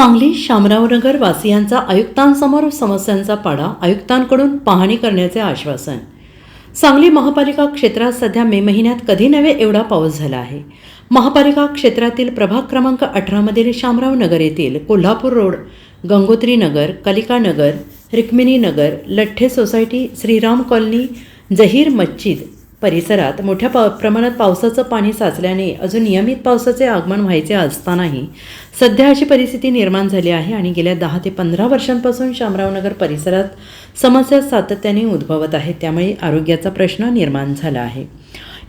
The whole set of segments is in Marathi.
सांगली शामरावनगर वासियांचा आयुक्तांसमोर समस्यांचा पाडा आयुक्तांकडून पाहणी करण्याचे आश्वासन. सांगली महापालिका क्षेत्रात सध्या मे महिन्यात कधी नव्हे एवढा पाऊस झाला आहे. महापालिका क्षेत्रातील प्रभाग क्रमांक अठरामधील शामराव नगर येथील Kolhapur road Gangotri Nagar Kalika Nagar Rukmini Nagar Latthe society Shriram colony Zaheer Masjid परिसरात मोठ्या पा प्रमाणात पावसाचं पाणी साचल्याने अजून नियमित पावसाचे आगमन व्हायचे असतानाही सध्या अशी परिस्थिती निर्माण झाली आहे आणि गेल्या दहा ते पंधरा वर्षांपासून शामरावनगर परिसरात समस्या सातत्याने उद्भवत आहेत. त्यामुळे आरोग्याचा प्रश्न निर्माण झाला आहे.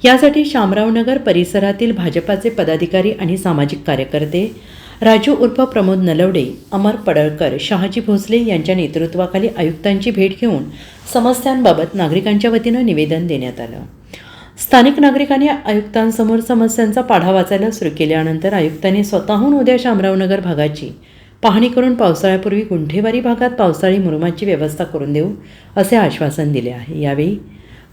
यासाठी शामरावनगर परिसरातील भाजपाचे पदाधिकारी आणि सामाजिक कार्यकर्ते राजू उर्फ प्रमोद नलवडे अमर पडळकर शहाजी भोसले यांच्या नेतृत्वाखाली आयुक्तांची भेट घेऊन समस्यांबाबत नागरिकांच्या वतीनं निवेदन देण्यात आलं. स्थानिक नागरिकांनी आयुक्तांसमोर समस्यांचा पाढा वाचायला सुरू केल्यानंतर आयुक्तांनी स्वतःहून उद्या शामरावनगर भागाची पाहणी करून पावसाळ्यापूर्वी गुंठेवारी भागात पावसाळी मुरुमाची व्यवस्था करून देऊ असे आश्वासन दिले आहे. यावेळी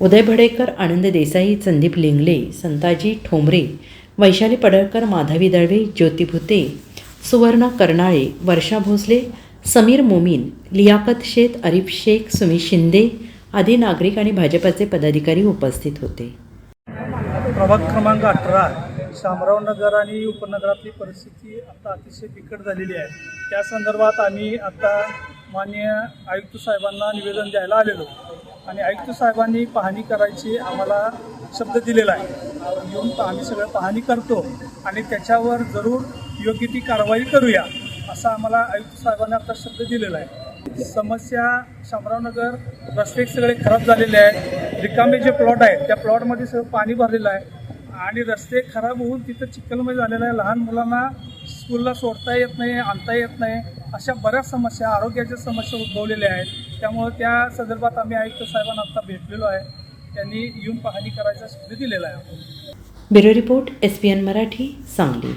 उदय भडेकर आनंद देसाई संदीप लिंगले संताजी ठोंबरे वैशाली पडळकर माधवी दळवे ज्योती भुते सुवर्णा कर्नाळे वर्षा भोसले समीर मोमीन लियाकत शेख अरिफ शेख सुमी शिंदे आदी नागरिक आणि भाजपाचे पदाधिकारी उपस्थित होते. प्रभाग क्रमांक अठरा शामराव नगर आणि उपनगरातली परिस्थिती आता अतिशय बिकट झालेली आहे. त्या संदर्भात आम्ही आता माननीय आयुक्त साहेबांना निवेदन द्यायला आलेलो. आणि आयुक्त साहेबांनी पाहणी करायची आम्हाला शब्द दिलेला आहे. येऊन आम्ही सगळं पाहणी करतो आणि त्याच्यावर जरूर योग्य ती कारवाई करूया असा आम्हाला आयुक्त साहेबांनी आता शब्द दिलेला आहे. समस्या शामरावनगर रस्ते सगळे खराब झालेले आहेत. रिकामे जे प्लॉट आहेत त्या प्लॉटमध्ये सगळं पाणी भरलेलं आहे. आणि रस्ते खराब होऊन तिथं चिखलमय झालेलं आहे. लहान मुलांना स्कूलला सोडता येत नाही आणता येत नाही. अशा बऱ्याच समस्या आरोग्याच्या समस्या उद्भवलेल्या आहेत. त्यामुळं त्या संदर्भात आम्ही आयुक्त साहेबांना आता भेटलेलो आहे. त्यांनी येऊन पाहणी करायचा शब्द दिलेला आहे. Bureau report S P N Marathi Sangli.